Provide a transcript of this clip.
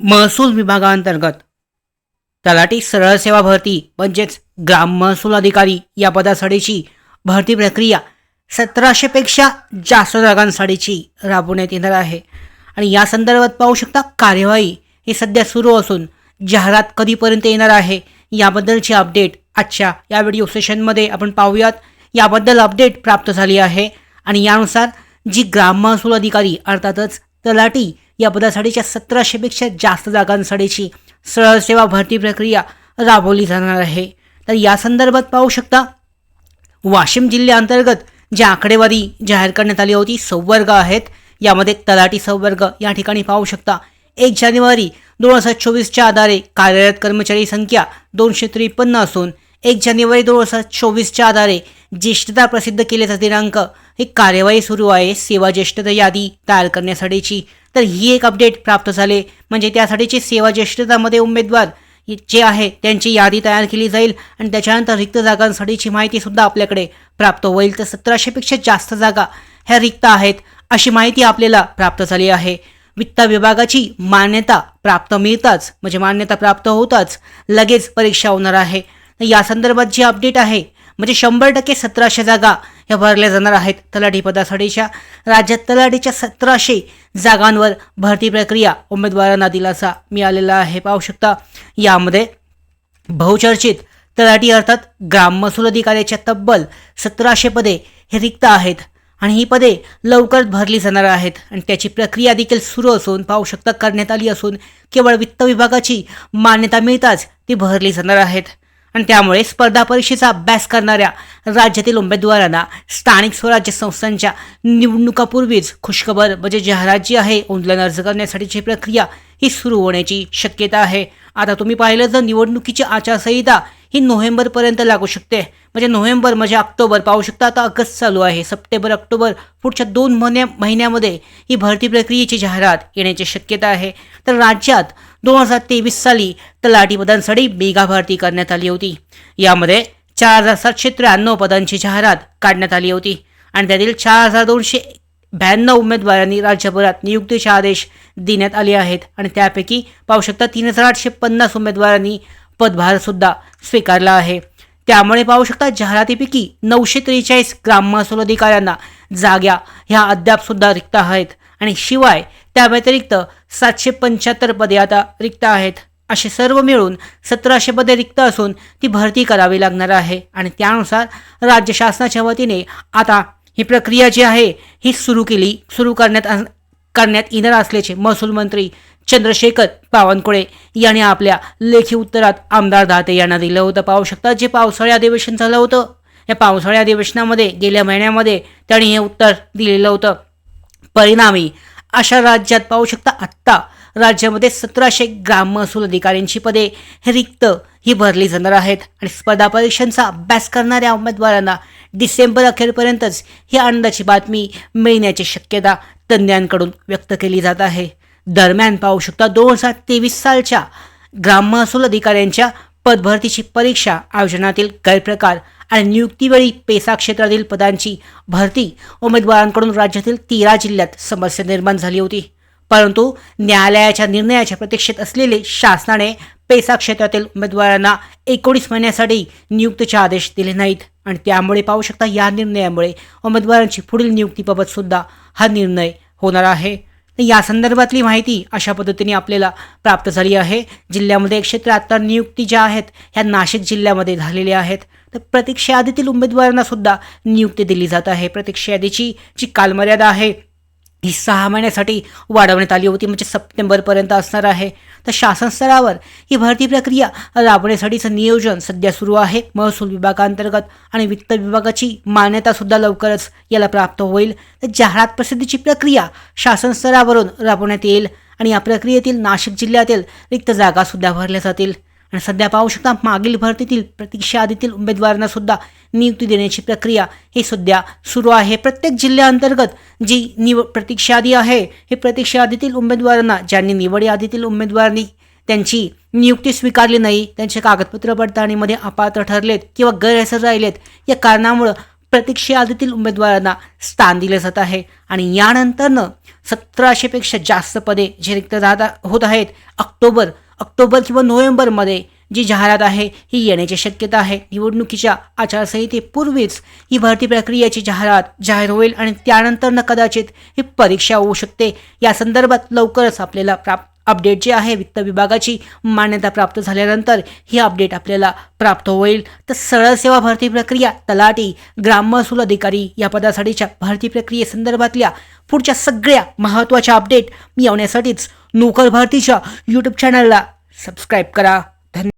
महसूल विभागाअंतर्गत तलाठी सरळ सेवा भरती म्हणजेच ग्राम महसूल अधिकारी या पदासाठीची भरती प्रक्रिया सतराशेपेक्षा जास्त जागांसाठीची राबवण्यात येणार आहे. आणि या संदर्भात पाहू शकता कार्यवाही ही सध्या सुरू असून जाहिरात कधीपर्यंत येणार आहे याबद्दलची अपडेट आजच्या या व्हिडिओ सेशनमध्ये आपण पाहूयात. याबद्दल अपडेट प्राप्त झाली आहे. आणि यानुसार जी ग्राम महसूल अधिकारी अर्थातच तलाठी या पदासाठीच्या सतराशेपेक्षा जास्त जागांसाठीची सरळ सेवा भरती प्रक्रिया राबवली जाणार आहे. तर या संदर्भात पाहू शकता वाशिम जिल्ह्याअंतर्गत जी आकडेवारी जाहीर करण्यात आली होती संवर्ग आहेत. यामध्ये तलाठी संवर्ग या ठिकाणी पाहू शकता एक जानेवारी दोन हजार चोवीसच्या आधारे कार्यरत कर्मचारी संख्या दोनशे त्रेपन्न असून एक जानेवारी दोन हजार चोवीसच्या आधारे ज्येष्ठता प्रसिद्ध केल्याचा दिनांक ही कार्यवाही सुरू आहे. सेवा ज्येष्ठता यादी तयार करण्यासाठीची तर ही एक अपडेट प्राप्त झाले. म्हणजे त्यासाठीची सेवा ज्येष्ठतामध्ये उमेदवार जे आहे त्यांची यादी तयार केली जाईल आणि त्याच्यानंतर रिक्त जागांसाठीची माहितीसुद्धा आपल्याकडे प्राप्त होईल. तर सतराशेपेक्षा जास्त जागा ह्या रिक्त आहेत अशी माहिती आपल्याला प्राप्त झाली आहे. वित्त विभागाची मान्यता प्राप्त मिळताच म्हणजे मान्यता प्राप्त होताच लगेच परीक्षा होणार आहे. या संदर्भात जी अपडेट आहे म्हणजे शंभर टक्के सतराशे जागा ह्या भरल्या जाणार आहेत. तलाठी पदासाठीच्या राज्यात तलाठीच्या सतराशे जागांवर भरती प्रक्रिया उमेदवारांना दिलासा मिळालेला आहे. पाहू शकता यामध्ये बहुचर्चित तलाठी अर्थात ग्राम महसूल अधिकाऱ्याच्या तब्बल सतराशे पदे हे रिक्त आहेत आणि ही पदे लवकर भरली जाणार आहेत. आणि त्याची प्रक्रिया देखील सुरू असून पाहू शकता करण्यात आली असून केवळ वित्त विभागाची मान्यता मिळताच ती भरली जाणार आहेत. आणि त्यामुळे स्पर्धा परीक्षेचा अभ्यास करणाऱ्या राज्यातील उमेदवारांना स्थानिक स्वराज्य संस्थांच्या निवडणुकापूर्वीच खुशखबर म्हणजे जाहिरात जी आहे ऑनलाईन अर्ज करण्यासाठीची प्रक्रिया ही सुरू होण्याची शक्यता आहे. आता तुम्ही पाहिलं तर निवडणुकीची आचारसंहिता ही नोव्हेंबरपर्यंत लागू शकते. म्हणजे नोव्हेंबर म्हणजे ऑक्टोबर पाहू शकता आता ऑगस्ट चालू आहे. सप्टेंबर ऑक्टोबर पुढच्या दोन महिन्या महिन्यामध्ये ही भरती प्रक्रियेची जाहिरात येण्याची शक्यता आहे. तर राज्यात दोन हजार तेवीस साली तलाठी पदांसाठी मेगा भरती करण्यात आली होती. यामध्ये चार हजार सातशे त्र्याण्णव पदांची जाहिरात काढण्यात आली होती आणि त्यातील चार हजार दोनशे ब्याण्णव उमेदवारांनी राज्यभरात नियुक्तीचे आदेश देण्यात आले आहेत आणि त्यापैकी पाहू शकता तीन हजार आठशे पन्नास उमेदवारांनी पदभारसुद्धा स्वीकारला आहे. त्यामुळे पाहू शकता जाहिरातीपैकी नऊशे त्रेचाळीस ग्राम महसूल अधिकाऱ्यांना जाग्या ह्या अद्यापसुद्धा रिक्त आहेत. आणि शिवाय त्या व्यतिरिक्त सातशे पंच्याहत्तर पदे आता रिक्त आहेत. असे सर्व मिळून सतराशे पदे रिक्त असून ती भरती करावी लागणार आहे. आणि त्यानुसार राज्य शासनाच्या वतीने आता ही प्रक्रिया जी आहे ही सुरू केली सुरू करण्यात करण्यात येणार असल्याचे महसूल मंत्री चंद्रशेखर बावनकुळे यांनी आपल्या लेखी उत्तरात आमदार दाते यांना दिलं होतं. पाहू शकता जे पावसाळी अधिवेशन झालं होतं या पावसाळी अधिवेशनामध्ये गेल्या महिन्यामध्ये त्यांनी हे उत्तर दिलेलं होतं. परिणामी अशा राज्यात पाहू शकता आत्ता राज्यामध्ये सतराशे ग्राम महसूल अधिकाऱ्यांची पदे रिक्त ही भरली जाणार आहेत. आणि स्पर्धा परीक्षांचा अभ्यास करणाऱ्या उमेदवारांना डिसेंबर अखेरपर्यंतच ही आनंदाची बातमी मिळण्याची शक्यता तज्ज्ञांकडून व्यक्त केली जात आहे. दरम्यान पाहू शकता दोन हजार तेवीस सालच्या ग्राम महसूल अधिकाऱ्यांच्या पदभरतीची परीक्षा आयोजनातील गैरप्रकार आणि नियुक्तीवेळी पेसा क्षेत्रातील पदांची भरती उमेदवारांकडून राज्यातील तेरा जिल्ह्यात समस्या निर्माण झाली होती. परंतु न्यायालयाच्या निर्णयाच्या प्रतीक्षेत असलेले शासनाने पेसा क्षेत्रातील उमेदवारांना एकोणीस महिन्यासाठी नियुक्तीचे आदेश दिले नाहीत. आणि त्यामुळे पाहू शकता या निर्णयामुळे उमेदवारांची पुढील नियुक्तीबाबत सुद्धा हा निर्णय होणार आहे. या संदर्भातली माहिती अशा पद्धतीने आपल्याला प्राप्त झाली आहे. जिल्ह्यामध्ये एकशे त्र्याहत्तर नियुक्ती ज्या आहेत ह्या नाशिक जिल्ह्यामध्ये झालेल्या आहेत. तर प्रतीक्षा यादीतील उमेदवारांना सुद्धा नियुक्ती दिली जात आहे. प्रतीक्षा यादीची जी कालमर्यादा आहे ही सहा महिन्यासाठी वाढवण्यात आली होती म्हणजे सप्टेंबरपर्यंत असणार आहे. तर शासन स्तरावर ही भरती प्रक्रिया राबवण्यासाठीचं नियोजन सध्या सुरू आहे. महसूल विभागाअंतर्गत आणि वित्त विभागाची मान्यतासुद्धा लवकरच याला प्राप्त होईल. तर जाहिरात प्रसिद्धीची प्रक्रिया शासन स्तरावरून राबवण्यात येईल आणि या प्रक्रियेतील नाशिक जिल्ह्यातील रिक्त जागासुद्धा भरल्या जातील. आणि सध्या पाहू शकता मागील भरतीतील प्रतीक्षा आदीतील उमेदवारांना सुद्धा नियुक्ती देण्याची प्रक्रिया ही सध्या सुरू आहे. प्रत्येक जिल्ह्याअंतर्गत जी निव प्रतीक्षा यादी आहे हे प्रतीक्षा यादीतील उमेदवारांना ज्यांनी निवड यादीतील उमेदवारांनी त्यांची नियुक्ती स्वीकारली नाही त्यांचे कागदपत्र पडताळणीमध्ये अपात्र ठरलेत किंवा गैरहजर राहिलेत या कारणामुळं प्रतीक्षा यादीतील उमेदवारांना स्थान दिले जात आहे. आणि यानंतरनं सतराशेपेक्षा जास्त पदे जे रिक्त राहत होत आहेत ऑक्टोबर ऑक्टोबर किंवा नोव्हेंबरमध्ये जी जाहिरात आहे ही येण्याची शक्यता आहे. निवडणुकीच्या आचारसंहितेपूर्वीच ही भरती प्रक्रियेची जाहिरात जाहीर होईल आणि त्यानंतर न कदाचित ही परीक्षा होऊ शकते. या संदर्भात लवकरच आपल्याला प्राप्त अपडेट जी आहे वित्त विभागाची मान्यता प्राप्त झाल्यानंतर ही अपडेट आपल्याला प्राप्त होईल. तर सरळ सेवा भरती प्रक्रिया तलाठी ग्राममहसूल अधिकारी या पदासाठीच्या भरती प्रक्रियेसंदर्भातल्या पुढच्या सगळ्या महत्त्वाच्या अपडेट मिळवण्यासाठीच नोकर भरतीच्या यूट्यूब चॅनलला सबस्क्राईब करा. धन्यवाद.